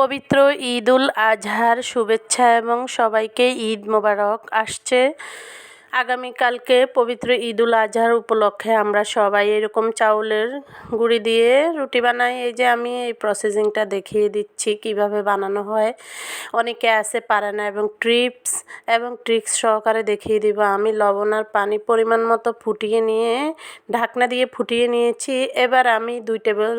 পবিত্র ঈদ উল আজহার শুভেচ্ছা এবং সবাইকে ঈদ মোবারক। আসছে আগামীকালকে পবিত্র ঈদ উল আজহার উপলক্ষে আমরা সবাই এরকম চাউলের গুঁড়ি দিয়ে রুটি বানাই। এই যে আমি এই প্রসেসিংটা দেখিয়ে দিচ্ছি কীভাবে বানানো হয়। অনেকে আছে পারে না এবং ট্রিপস এবং ট্রিক্স সহকারে দেখিয়ে দিব। আমি লবণ আর পানি পরিমাণ মতো ফুটিয়ে নিয়ে, ঢাকনা দিয়ে ফুটিয়ে নিয়েছি। এবার আমি দুই টেবিল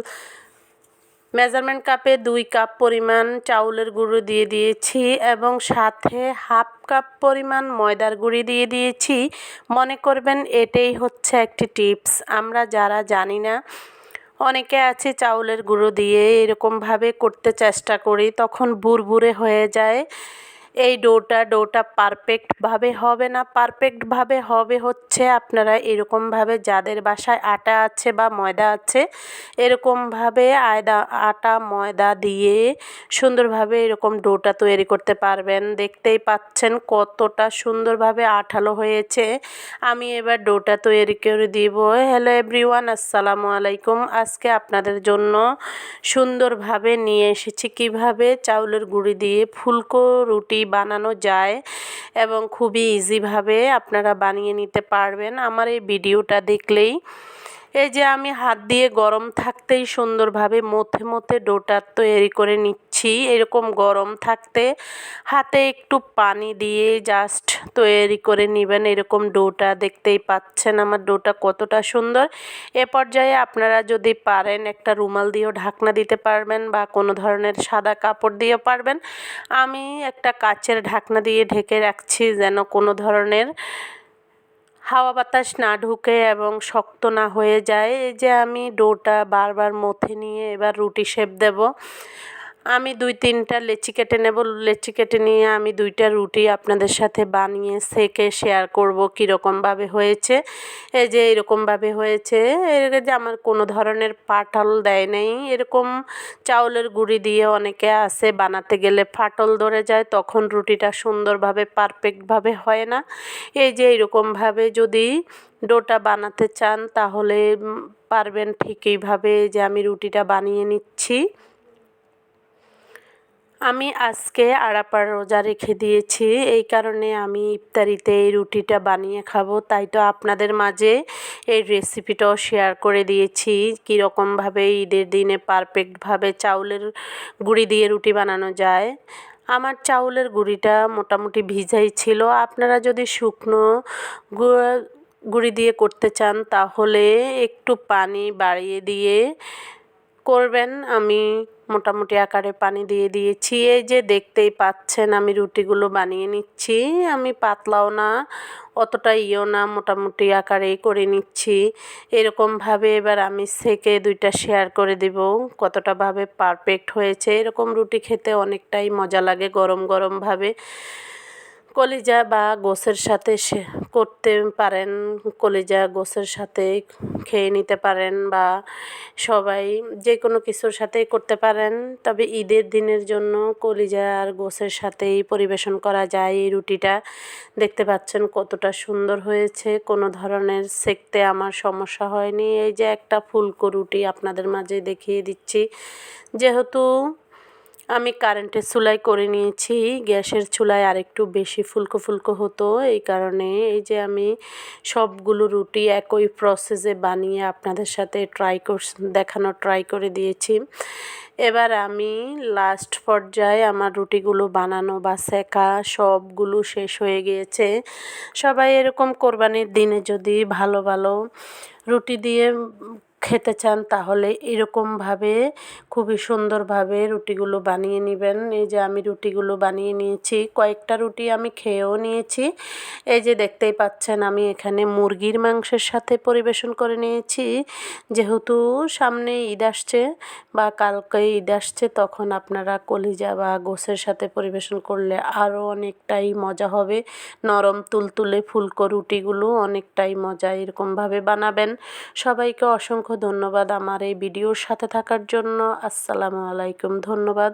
মেজারমেন্ট কাপে দুই কাপ পরিমাণ চাউলের গুঁড়ো দিয়ে দিয়েছি এবং সাথে হাফ কাপ পরিমাণ ময়দার গুঁড়ি দিয়ে দিয়েছি। মনে করবেন এটাই হচ্ছে একটি টিপস। আমরা যারা জানি না, অনেকে আছে চাউলের গুঁড়ো দিয়ে এরকমভাবে করতে চেষ্টা করি, তখন বুরবুরে হয়ে যায়। এই ডোটা ডোটা পারফেক্টভাবে হবে না? পারফেক্টভাবে হবে হচ্ছে আপনারা এরকমভাবে যাদের বাসায় আটা আছে বা ময়দা আছে, এরকমভাবে আয়দা, আটা, ময়দা দিয়ে সুন্দরভাবে এরকম ডোটা তৈরি করতে পারবেন। দেখতেই পাচ্ছেন কতটা সুন্দরভাবে আঠালো হয়েছে। আমি এবার ডোটা তৈরি করে দিব। হ্যালো এভরিওয়ান, আসসালামু আলাইকুম। আজকে আপনাদের জন্য সুন্দরভাবে নিয়ে এসেছি। কীভাবে? চাউলের গুঁড়ি দিয়ে ফুলকো রুটি বানানো যায় এবং খুবই ইজিভাবে আপনারা বানিয়ে নিতে পারবেন। আমার এই ভিডিওটা দেখলেই এই যে আমি হাত দিয়ে গরম থাকতেই সুন্দরভাবে মথে মথে ডোটা তৈরি করে নিচ্ছি। এরকম গরম থাকতে। হাতে একটু পানি দিয়ে জাস্ট তৈরি করে নেবেন, এরকম ডোটা দেখতেই পাচ্ছেন আমার ডোটা কতটা সুন্দর। এ পর্যায়ে আপনারা যদি পারেন একটা রুমাল দিয়েও ঢাকনা দিতে পারবেন বা কোনো ধরনের সাদা কাপড় দিয়েও পারবেন। আমি একটা কাচের ঢাকনা দিয়ে ঢেকে রাখছি যেন কোনো ধরনের হাওয়া বাতাস না ঢুকে এবং শক্ত না হয়ে যায়। এই যে আমি ডোটা বারবার মথে নিয়ে এবার রুটি শেপ দেব। আমি দুই তিনটা লেচি কেটে নেব। লেচি কেটে নিয়ে আমি দুইটা রুটি আপনাদের সাথে বানিয়ে, সেকে শেয়ার করব কীরকমভাবে হয়েছে। এই যে এরকমভাবে হয়েছে, এর যে আমার কোনো ধরনের পাটল দেয় নেই। এরকম চাউলের গুঁড়ি দিয়ে অনেকে আসে বানাতে গেলে ফাটল ধরে যায়, তখন রুটিটা সুন্দরভাবে পারফেক্টভাবে হয় না। এই যে এরকমভাবে যদি ডোটা বানাতে চান, তাহলে পারবেন ঠিক এইভাবে যে আমি রুটিটা বানিয়ে নিচ্ছি। আমি আজকে আড়াপার রোজা রেখে দিয়েছি। এই কারণে আমি ইফতারিতে এই রুটিটা বানিয়ে খাব। তাই তো আপনাদের মাঝে এই রেসিপিটাও শেয়ার করে দিয়েছি। কীরকমভাবে ঈদের দিনে পারফেক্টভাবে চাউলের গুঁড়ি দিয়ে রুটি বানানো যায়। আমার চাউলের গুঁড়িটা মোটামুটি ভিজাই ছিল। আপনারা যদি শুকনো গুঁড়ি দিয়ে করতে চান, তাহলে একটু পানি বাড়িয়ে দিয়ে করবেন, আমি মোটামুটি আকারে পানি দিয়ে দিয়েছি। এই যে দেখতেই পাচ্ছেন, আমি রুটিগুলো বানিয়ে নিচ্ছি। আমি পাতলাও না, অতটা ইয়েও না, মোটামুটি আকারেই করে নিচ্ছি। এরকমভাবে এবার আমি সেকে দুইটা শেয়ার করে দেব, কতটা ভাবে পারফেক্ট হয়েছে। এরকম রুটি খেতে অনেকটাই মজা লাগে, গরম গরমভাবে। কলিজা বা গোসের সাথে করতে পারেন, কলিজা গোসের সাথে খেয়ে নিতে পারেন বা সবাই যে কোনো কিছুর সাথেই করতে পারেন। তবে ঈদের দিনের জন্য কলিজা আর গোসের সাথেই পরিবেশন করা যায় এই রুটিটা। দেখতে পাচ্ছেন কতটা সুন্দর হয়েছে। কোনো ধরনের সেকতে আমার সমস্যা হয়নি। এই যে একটা ফুলকো রুটি আপনাদের মাঝে দেখিয়ে দিচ্ছি। যেহেতু আমি কারেন্টের চুলায় করে নিয়েছি। গ্যাসের চুলায় আরেকটু বেশি ফুলকো ফুলকো হতো। এই কারণে এই যে আমি সবগুলো রুটি একই প্রসেসে বানিয়ে আপনাদের সাথে ট্রাই কর দেখানো ট্রাই করে দিয়েছি। এবার আমি লাস্ট পর্যায়ে আমার রুটিগুলো বানানো বা সেকা সবগুলো শেষ হয়ে গিয়েছে। সবাই এরকম কোরবানির দিনে যদি ভালো ভালো রুটি দিয়ে খেতে চান, তাহলে এরকমভাবে খুবই সুন্দরভাবে রুটিগুলো বানিয়ে নেবেন। এই যে আমি রুটিগুলো বানিয়ে নিয়েছি, কয়েকটা রুটি আমি খেয়েও নিয়েছি। এই যে দেখতেই পাচ্ছেন, আমি এখানে মুরগির মাংসের সাথে পরিবেশন করে নিয়েছি। যেহেতু সামনে ঈদ আসছে বা কালকে ঈদ আসছে, তখন আপনারা কলিজা বা গোসের সাথে পরিবেশন করলে আরও অনেকটাই মজা হবে। নরম তুলতুলে ফুলকো রুটিগুলো অনেকটাই মজা এরকমভাবে বানাবেন। সবাইকে অসংখ্য ধন্যবাদ আমার এই ভিডিওর সাথে থাকার জন্য। আসসালামু আলাইকুম ধন্যবাদ।